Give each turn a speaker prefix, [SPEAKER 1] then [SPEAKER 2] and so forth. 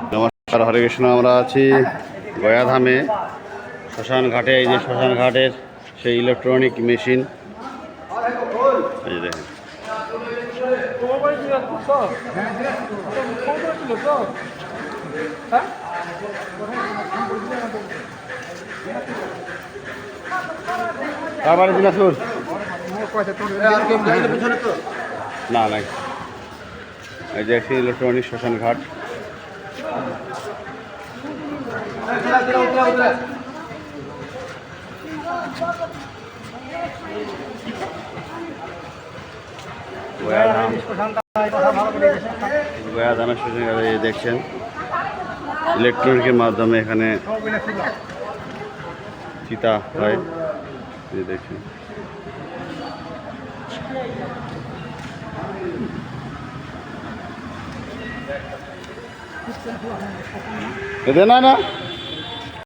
[SPEAKER 1] নমস্কার, হরে কৃষ্ণ। আমরা আছি গয়াধামে শ্মশান ঘাটে, এই যে শ্মশান ঘাটের সেই ইলেকট্রনিক মেশিন তারপরে না এই যে একটি ইলেকট্রনিক শ্মশান ঘাট গয়াধাম গয়াধামের শ্মশান ঘাটে এই দেখছেন। ইলেকট্রনিকের মাধ্যমে এখানে চিতা হয়। দেখছেন। এতে না না